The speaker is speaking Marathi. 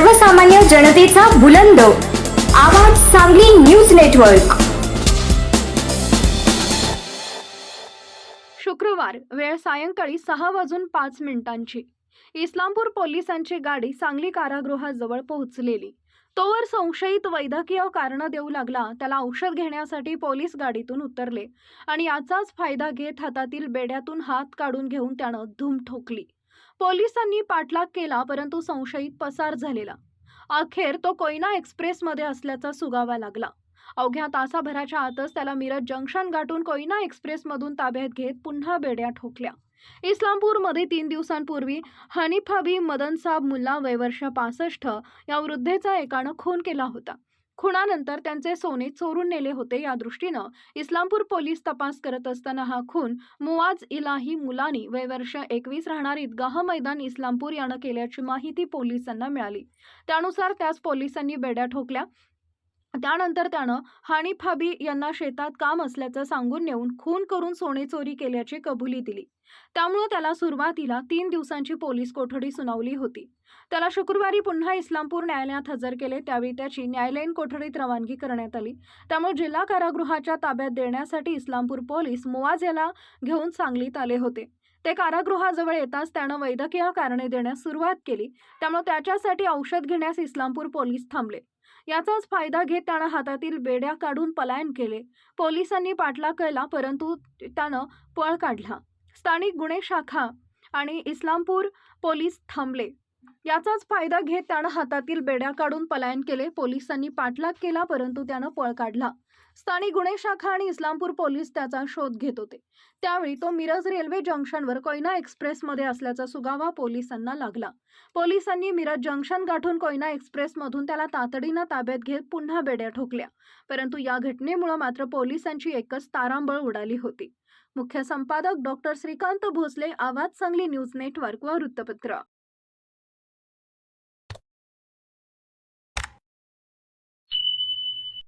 सर्वसामान्य जनतेचा बुलंद. आवाज सांगली न्यूज नेटवर्क. शुक्रवार वेळ सायंकाळी सहा वाजून पाच मिनिटांची. इस्लामपूर पोलिसांची गाडी सांगली कारागृहाजवळ पोहोचलेली. तोवर संशयित वैद्यकीय कारण देऊ लागला त्याला औषध घेण्यासाठी पोलीस गाडीतून उतरले आणि याचाच फायदा घेत हातातील बेड्यातून हात काढून घेऊन त्यानं धूम ठोकली. पोलिसांनी पाठलाग केला परंतु संशयित पसार झालेला. अखेर तो कोयना एक्सप्रेसमध्ये असल्याचा सुगावा लागला. अवघ्या तासाभराच्या आतच त्याला मिरज जंक्शन गाठून कोयना एक्सप्रेसमधून ताब्यात घेत पुन्हा बेड्या ठोकल्या. इस्लामपूरमध्ये तीन दिवसांपूर्वी हनीफाबी मदनसाब मुल्ला वयवर्ष पासष्ट या वृद्धेचा एकानं खून केला होता. खुणानंतर त्यांचे सोने चोरून नेले होते या दृष्टीनं. इस्लामपूर पोलीस तपास करत असताना हा खून मुवाज इलाही मुलानी वय वर्ष एकवीस राहणार ईदगाह मैदान इस्लामपूर यानं केल्याची माहिती पोलिसांना मिळाली. त्यानुसार त्याच पोलिसांनी बेड्या ठोकल्या. त्यानंतर त्यानं हानिफाबी यांना शेतात काम असल्याचं सांगून नेऊन खून करून सोने चोरी केल्याची कबुली दिली. त्यामुळं त्याला सुरुवातीला तीन दिवसांची पोलीस कोठडी सुनावली होती. त्याला शुक्रवारी पुन्हा इस्लामपूर न्यायालयात हजर केले त्यावेळी त्याची न्यायालयीन कोठडीत रवानगी करण्यात आली. त्यामुळे जिल्हा कारागृहाच्या ताब्यात देण्यासाठी इस्लामपूर पोलीस मुआज याला घेऊन सांगलीत आले होते. ते कारागृहाजवळ येताच त्यानं वैद्यकीय कारणे देण्यास सुरुवात केली. त्यामुळे त्याच्यासाठी औषध घेण्यास इस्लामपूर पोलीस थांबले. याचाच फायदा घेत त्यानं हातातील बेड्या काढून पलायन केले. पोलिसांनी पाठलाग केला परंतु त्यानं पळ काढला. स्थानिक गुन्हे शाखा आणि इस्लामपूर पोलीस थांबले. याचाच फायदा घेत त्यानं हातातील बेड्या काढून पलायन केले. पोलिसांनी पाठलाग केला परंतु त्यानं पळ काढला. स्थानिक गुन्हे शाखा आणि इस्लामपूर पोलीस त्याचा शोध घेत होते. त्यावेळी तो मिरज रेल्वे जंक्शनवर कोयना एक्सप्रेसमध्ये असल्याचा सुगावा पोलिसांना लागला. पोलिसांनी मिरज जंक्शन गाठून कोयना एक्सप्रेसमधून त्याला तातडीनं ताब्यात घेत पुन्हा बेड्या ठोकल्या. परंतु या घटनेमुळे मात्र पोलिसांची एकच तारांबळ उडाली होती. मुख्य संपादक डॉक्टर श्रीकांत भोसले आवाज सांगली न्यूज नेटवर्क व वृत्तपत्र.